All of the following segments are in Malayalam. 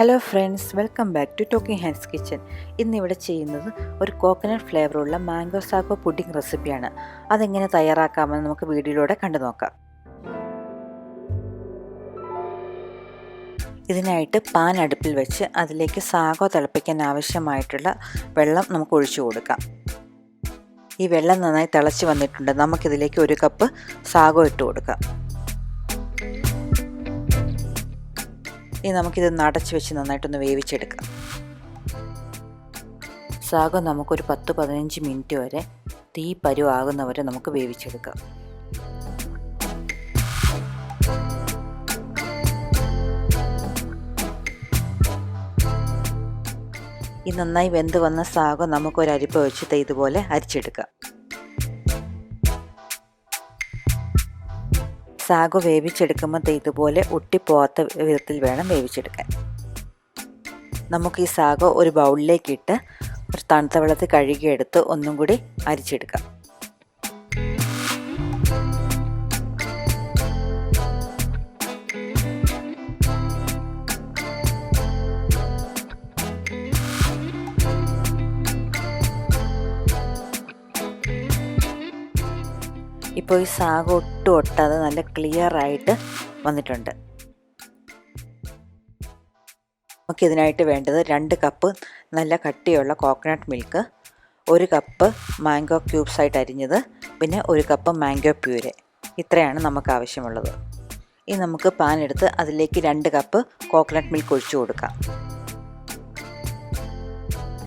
Hello friends welcome back to talking hands kitchen ഇന്നിവിടെ ചെയ്യുന്നത് ഒരു കോക്കനട്ട് ഫ്ലേവറുള്ള മാംഗോ സാഗോ പുഡിംഗ് റെസിപ്പിയാണ് അതെങ്ങനെ തയ്യാറാക്കാമെന്ന് നമുക്ക് വീഡിയോയിലൂടെ കണ്ടു നോക്കാം. ഇതിനായിട്ട് പാൻ അടുപ്പിൽ വെച്ച് അതിലേക്ക് സാഗോ തിളപ്പിക്കാൻ ആവശ്യമായിട്ടുള്ള വെള്ളം നമുക്ക് ഒഴിച്ചു കൊടുക്കാം. ഈ വെള്ളം നന്നായി തിളച്ച് വന്നിട്ടുണ്ട്. നമുക്കിതിലേക്ക് ഒരു കപ്പ് സാഗോ ഇട്ട് കൊടുക്കാം. ഇനി നമുക്കിത് നടച്ച് വെച്ച് നന്നായിട്ടൊന്ന് വേവിച്ചെടുക്കാം. സാഗം നമുക്കൊരു പത്ത് പതിനഞ്ച് മിനിറ്റ് വരെ തീ പരുവാകുന്നവരെ നമുക്ക് വേവിച്ചെടുക്കാം. ഈ നന്നായി വെന്ത് വന്ന സാഗം നമുക്കൊരു അരിപ്പ വെച്ച് ഇതുപോലെ അരിച്ചെടുക്കാം. സാഗു വേവിച്ചെടുക്കുമ്പോൾ ഇതുപോലെ ഒട്ടിപ്പോവാത്ത വിധത്തിൽ വേണം വേവിച്ചെടുക്കാൻ. നമുക്ക് ഈ സാഗോ ഒരു ബൗളിലേക്ക് ഇട്ട് ഒരു തണുത്ത വെള്ളത്തിൽ കഴുകിയെടുത്ത് ഒന്നും കൂടി അരിച്ചെടുക്കാം. ഇപ്പോൾ ഈ സാഗ് ഒട്ടും ഒട്ടാതെ നല്ല ക്ലിയർ ആയിട്ട് വന്നിട്ടുണ്ട്. നമുക്ക് ഇതിനായിട്ട് വേണ്ടത് രണ്ട് കപ്പ് നല്ല കട്ടിയുള്ള കോക്കനട്ട് മിൽക്ക് ഒരു കപ്പ് മാംഗോ ക്യൂബ്സ് ആയിട്ട് അരിഞ്ഞത് പിന്നെ ഒരു കപ്പ് മാംഗോ പ്യൂരെ ഇത്രയാണ് നമുക്ക് ആവശ്യമുള്ളത്. ഇനി നമുക്ക് പാൻ എടുത്ത് അതിലേക്ക് രണ്ട് കപ്പ് കോക്കനട്ട് മിൽക്ക് ഒഴിച്ചു കൊടുക്കാം.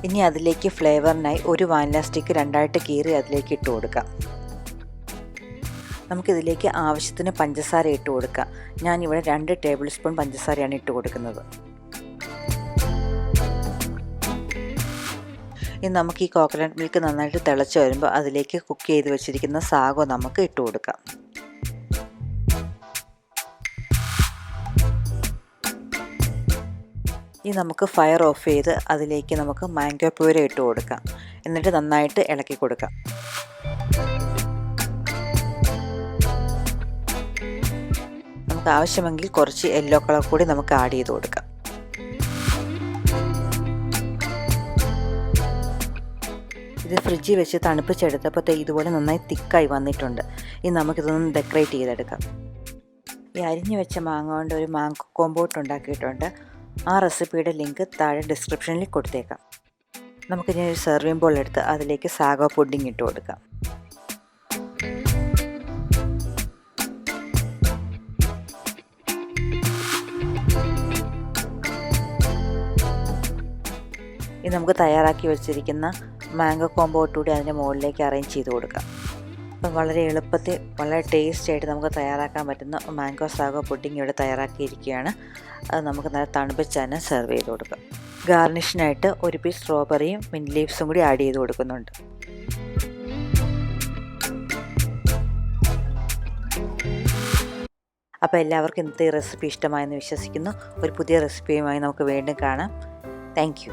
ഇനി അതിലേക്ക് ഫ്ലേവറിനായി ഒരു വാനില സ്റ്റിക്ക് രണ്ടായിട്ട് കീറി അതിലേക്ക് ഇട്ട് കൊടുക്കാം. നമുക്കിതിലേക്ക് ആവശ്യത്തിന് പഞ്ചസാര ഇട്ട് കൊടുക്കാം. ഞാനിവിടെ രണ്ട് ടേബിൾ സ്പൂൺ പഞ്ചസാരയാണ് ഇട്ട് കൊടുക്കുന്നത്. ഇനി നമുക്ക് ഈ കോക്കനട്ട് മിൽക്ക് നന്നായിട്ട് തിളച്ച് വരുമ്പോൾ അതിലേക്ക് കുക്ക് ചെയ്ത് വെച്ചിരിക്കുന്ന സാഗോ നമുക്ക് ഇട്ട് കൊടുക്കാം. ഇനി നമുക്ക് ഫയർ ഓഫ് ചെയ്ത് അതിലേക്ക് നമുക്ക് മാംഗോ പ്യൂര ഇട്ട് കൊടുക്കാം. എന്നിട്ട് നന്നായിട്ട് ഇളക്കി കൊടുക്കാം. നമുക്ക് ആവശ്യമെങ്കിൽ കുറച്ച് യെല്ലോ കളർ കൂടി നമുക്ക് ആഡ് ചെയ്ത് കൊടുക്കാം. ഇത് ഫ്രിഡ്ജിൽ വെച്ച് തണുപ്പിച്ചെടുത്തപ്പോൾ ഇതുപോലെ നന്നായി തിക്കായി വന്നിട്ടുണ്ട്. ഇനി നമുക്കിതൊന്ന് ഡെക്കറേറ്റ് ചെയ്തെടുക്കാം. ഈ അരിഞ്ഞു വെച്ച മാങ്ങ കൊണ്ട് ഒരു മാങ്ങ കോമ്പോട്ട് ഉണ്ടാക്കിയിട്ടുണ്ട്. ആ റെസിപ്പിയുടെ ലിങ്ക് താഴെ ഡിസ്ക്രിപ്ഷനിൽ കൊടുത്തേക്കാം. നമുക്കിനി ഒരു സെർവിംഗ് ബോൾ എടുത്ത് അതിലേക്ക് സാഗോ പുഡിംഗ് ഇട്ട് കൊടുക്കാം. ഇത് നമുക്ക് തയ്യാറാക്കി വെച്ചിരിക്കുന്ന മാംഗോ കോമ്പോട്ടൂടി അതിന്റെ മുകളിലേക്ക് അറേഞ്ച് ചെയ്ത് കൊടുക്കാം. അപ്പം വളരെ എളുപ്പത്തിൽ വളരെ ടേസ്റ്റ് ആയിട്ട് നമുക്ക് തയ്യാറാക്കാൻ പറ്റുന്ന മാംഗോ സാഗോ പുഡിംഗ് ഇവിടെ തയ്യാറാക്കിയിരിക്കുകയാണ്. അത് നമുക്ക് നല്ല തണുപ്പിച്ച് തന്നെ സെർവ് ചെയ്ത് കൊടുക്കാം. ഗാർണിഷിനായിട്ട് ഒരു പീസ് സ്ട്രോബെറിയും മിന്റ് ലീവ്സും കൂടി ആഡ് ചെയ്ത് കൊടുക്കുന്നുണ്ട്. അപ്പോൾ എല്ലാവർക്കും ഇന്നത്തെ റെസിപ്പി ഇഷ്ടമായെന്ന് വിശ്വസിക്കുന്നു. ഒരു പുതിയ റെസിപ്പിയുമായി നമുക്ക് വീണ്ടും കാണാം. താങ്ക്